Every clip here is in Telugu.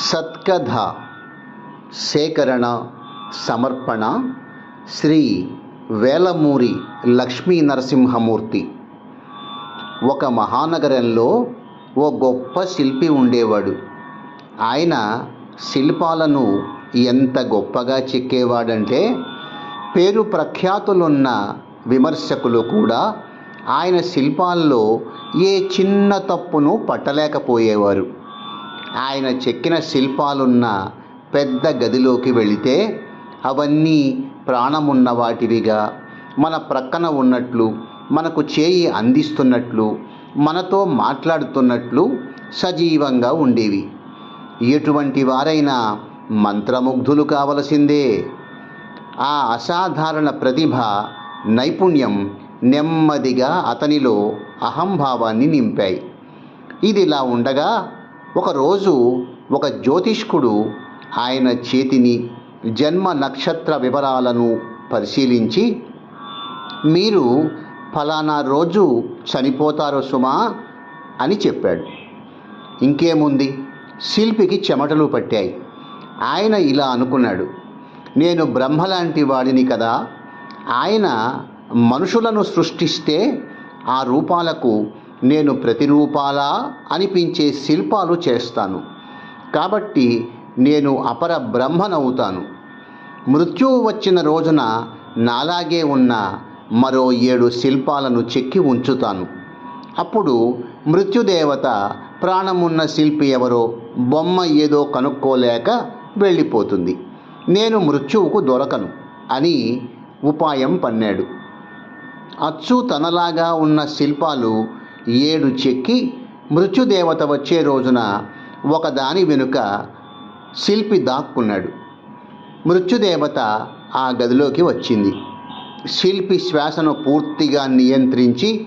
సత్కథ సేకరణ సమర్పణ శ్రీ వేలమూరి లక్ష్మీ నరసింహమూర్తి. ఒక మహానగరంలో ఓ గొప్ప శిల్పి ఉండేవాడు. ఆయన శిల్పాలను ఎంత గొప్పగా చెక్కేవాడంటే పేరు ప్రఖ్యాతులున్న విమర్శకులు కూడా ఆయన శిల్పాల్లో ఏ చిన్న తప్పును పట్టలేకపోయేవారు. ఆయన చెక్కిన శిల్పాలున్న పెద్ద గదిలోకి వెళితే అవన్నీ ప్రాణమున్న వాటివిగా మన ప్రక్కన ఉన్నట్లు మనకు చేయి అందిస్తున్నట్లు మనతో మాట్లాడుతున్నట్లు సజీవంగా ఉండేవి. ఎటువంటి వారైనా మంత్రముగ్ధులు కావలసిందే. ఆ అసాధారణ ప్రతిభ నైపుణ్యం నెమ్మదిగా అతనిలో అహంభావాన్ని నింపాయి. ఇది ఇలా ఉండగా ఒకరోజు ఒక జ్యోతిష్కుడు ఆయన చేతిని జన్మ నక్షత్ర వివరాలను పరిశీలించి మీరు ఫలానా రోజు చనిపోతారు సుమా అని చెప్పాడు. ఇంకేముంది? శిల్పికి చెమటలు పట్టాయి. ఆయన ఇలా అనుకున్నాడు. నేను బ్రహ్మలాంటి వాడిని కదా. ఆయన మనుషులను సృష్టిస్తే ఆ రూపాలకు నేను ప్రతిరూపాలా అనిపించే శిల్పాలు చేస్తాను. కాబట్టి నేను అపర బ్రహ్మనవుతాను. మృత్యువు వచ్చిన రోజున నాలాగే ఉన్న మరో ఏడు శిల్పాలను చెక్కి ఉంచుతాను. అప్పుడు మృత్యుదేవత ప్రాణమున్న శిల్పి ఎవరో బొమ్మ ఏదో కనుక్కోలేక వెళ్ళిపోతుంది. నేను మృత్యువుకు దొరకను అని ఉపాయం పన్నాడు. అచ్చు తనలాగా ఉన్న శిల్పాలు ఏడు చెక్కి మృత్యుదేవత వచ్చే రోజున ఒకదాని వెనుక శిల్పి దాక్కున్నాడు. మృత్యుదేవత ఆ గదిలోకి వచ్చింది. శిల్పి శ్వాసను పూర్తిగా నియంత్రించి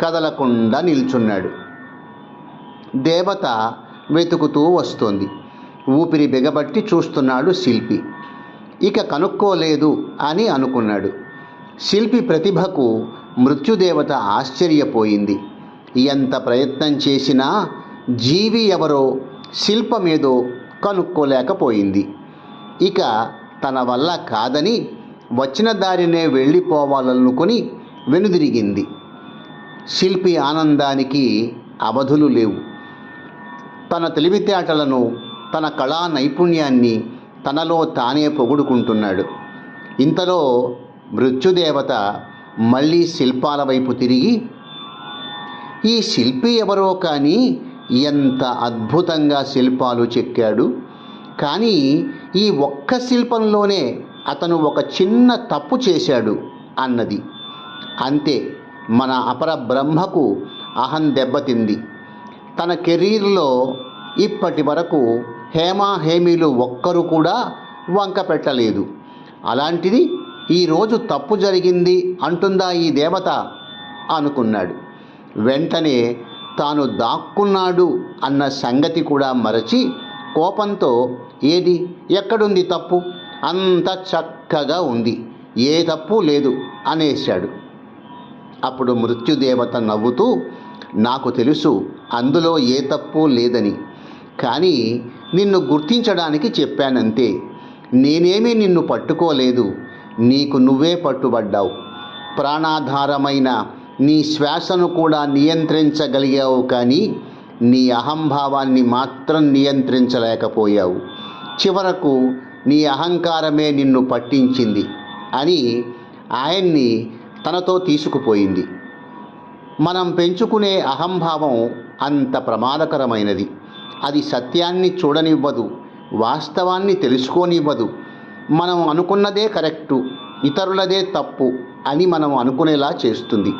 కదలకుండా నిల్చున్నాడు. దేవత వెతుకుతూ వస్తోంది. ఊపిరి బిగబట్టి చూస్తున్నాడు శిల్పి. ఇక కనుక్కోలేదు అని అనుకున్నాడు. శిల్పి ప్రతిభకు మృత్యుదేవత ఆశ్చర్యపోయింది. ఎంత ప్రయత్నం చేసినా జీవి ఎవరో శిల్పమేదో కనుక్కోలేకపోయింది. ఇక తన వల్ల కాదని వచ్చిన దారినే వెళ్ళిపోవాలనుకుని వెనుదిరిగింది. శిల్పి ఆనందానికి అవధులు లేవు. తన తెలివితేటలను తన కళా నైపుణ్యాన్ని తనలో తానే పొగుడుకుంటున్నాడు. ఇంతలో మృత్యుదేవత మళ్ళీ శిల్పాల వైపు తిరిగి ఈ శిల్పి ఎవరో కానీ ఎంత అద్భుతంగా శిల్పాలు చెక్కాడు. కానీ ఈ ఒక్క శిల్పంలోనే అతను ఒక చిన్న తప్పు చేశాడు అన్నది. అంతే మన అపర బ్రహ్మకు అహం దెబ్బతింది. తన కెరీర్లో ఇప్పటి వరకు హేమా హేమీలు ఒక్కరు కూడా వంక పెట్టలేదు. అలాంటిది ఈరోజు తప్పు జరిగింది అంటుందా ఈ దేవత? అనుకున్నాడు. వెంటనే తాను దాక్కున్నాడు అన్న సంగతి కూడా మరచి కోపంతో ఏది? ఎక్కడుంది తప్పు? అంత చక్కగా ఉంది. ఏ తప్పు లేదు అనేశాడు. అప్పుడు మృత్యుదేవత నవ్వుతూ నాకు తెలుసు అందులో ఏ తప్పు లేదని. కానీ నిన్ను గుర్తించడానికి చెప్పానంతే. నేనేమీ నిన్ను పట్టుకోలేదు. నీకు నువ్వే పట్టుబడ్డావు. ప్రాణాధారమైన నీ శ్వాసను కూడా నియంత్రించగలిగావు కానీ నీ అహంభావాన్ని మాత్రం నియంత్రించలేకపోయావు. చివరకు నీ అహంకారమే నిన్ను పట్టించింది అని ఆయన్ని తనతో తీసుకుపోయింది. మనం పెంచుకునే అహంభావం అంత ప్రమాదకరమైనది. అది సత్యాన్ని చూడనివ్వదు వాస్తవాన్ని తెలుసుకోనివ్వదు. మనం అనుకున్నదే కరెక్టు ఇతరులదే తప్పు అని మనం అనుకునేలా చేస్తుంది.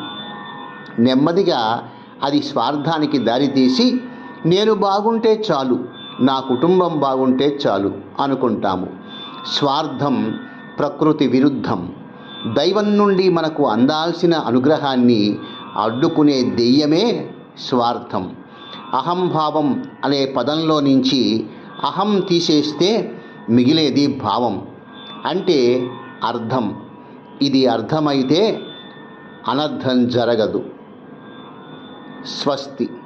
నెమ్మదిగా అది స్వార్థానికి దారితీసి నేను బాగుంటే చాలు నా కుటుంబం బాగుంటే చాలు అనుకుంటాము. స్వార్థం ప్రకృతి విరుద్ధం. దైవం నుండి మనకు అందాల్సిన అనుగ్రహాన్ని అడ్డుకునే దెయ్యమే స్వార్థం. అహంభావం అనే పదంలో నుంచి అహం తీసేస్తే మిగిలేది భావం. అంటే అర్థం. ఇది అర్థమైతే అనర్థం జరగదు. స్వస్తి.